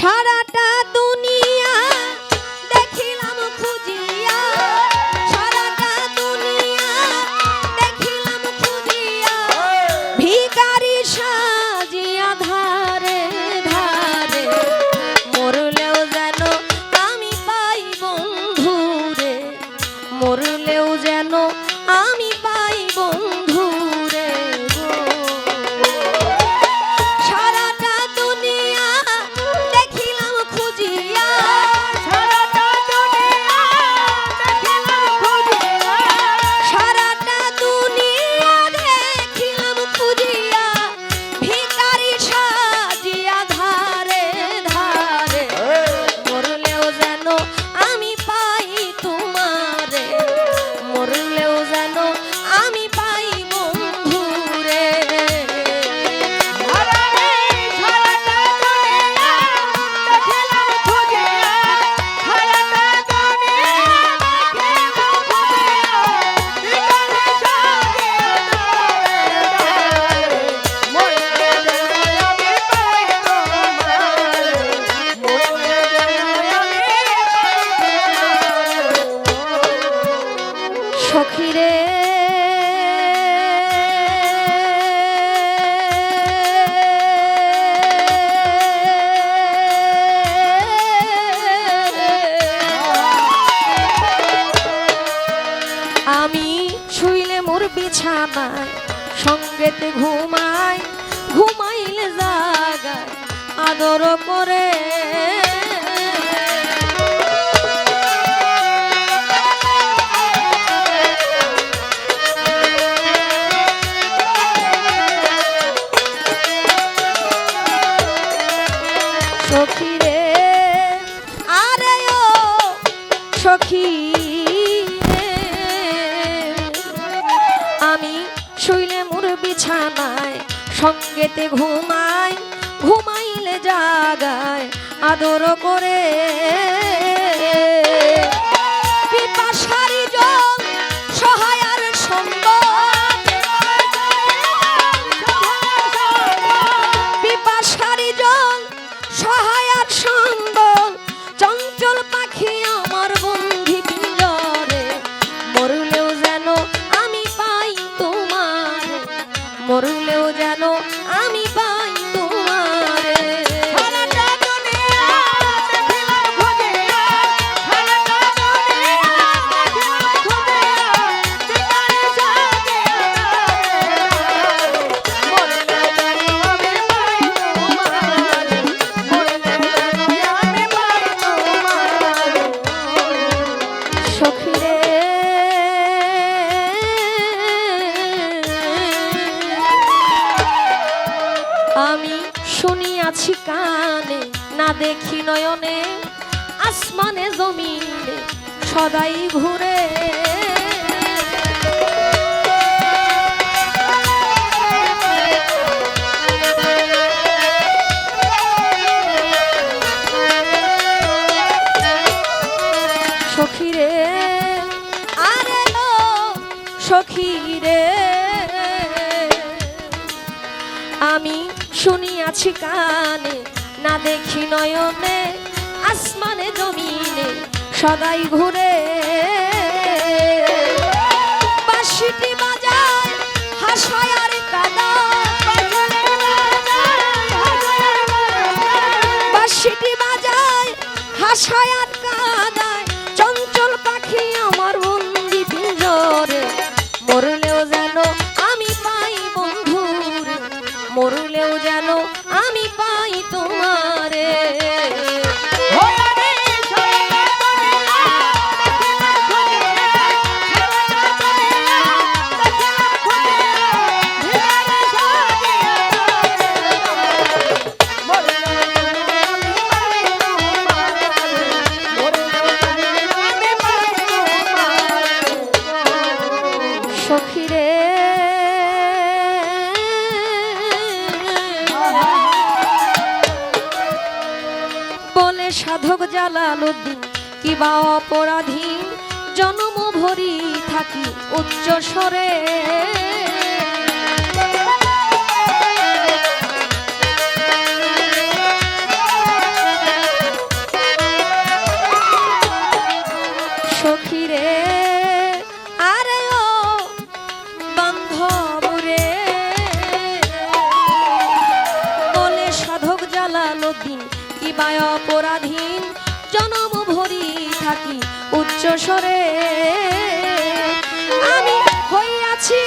সারাটা দুনিয়া দেখিলাম, খুঁজিয়া। সারাটা দুনিয়া দেখিলাম, খুঁজিয়া। ভিকারি সাজিয়া ধারে ধারে। মরলেও যেন আমি পাই বন্ধুরে। মরলেও যেন আমি পাই মোর বিছানায় সঙ্গেতে ঘুমাই ঘুমাইলে জাগায় আদর করে। সখী রে আরে ও সখী। বিছানায় সঙ্গেতে ঘুমায় ঘুমাইলে জাগায় আদর করে। পিপাসারি আমি শুনিয়াছি কানে না দেখি নয়নে আসমানে জমিনে সদাই ঘুরে। সখিরে আরে সখিরে আমি শুনিয়াছি কানে, না দেখি নয়নে, আসমানে, জমিনে, সদাই ঘুরে। বাঁশিটি বাজায় হাসায় আর কাদায় বাঁশিটি বাজায় হাসায় আর মরলেও যেন আমি পাই তোমারে জালালুদ্দিন কিবা অপরাধী? জনম ভরি থাকি উচ্চ স্বরে। সখিরে, আরে ও বান্ধবরে। সাধক জালালুদ্দিন কিবা অপরাধীন জনম ভরি থাকি উচ্চ স্বরে। আমি হইয়াছি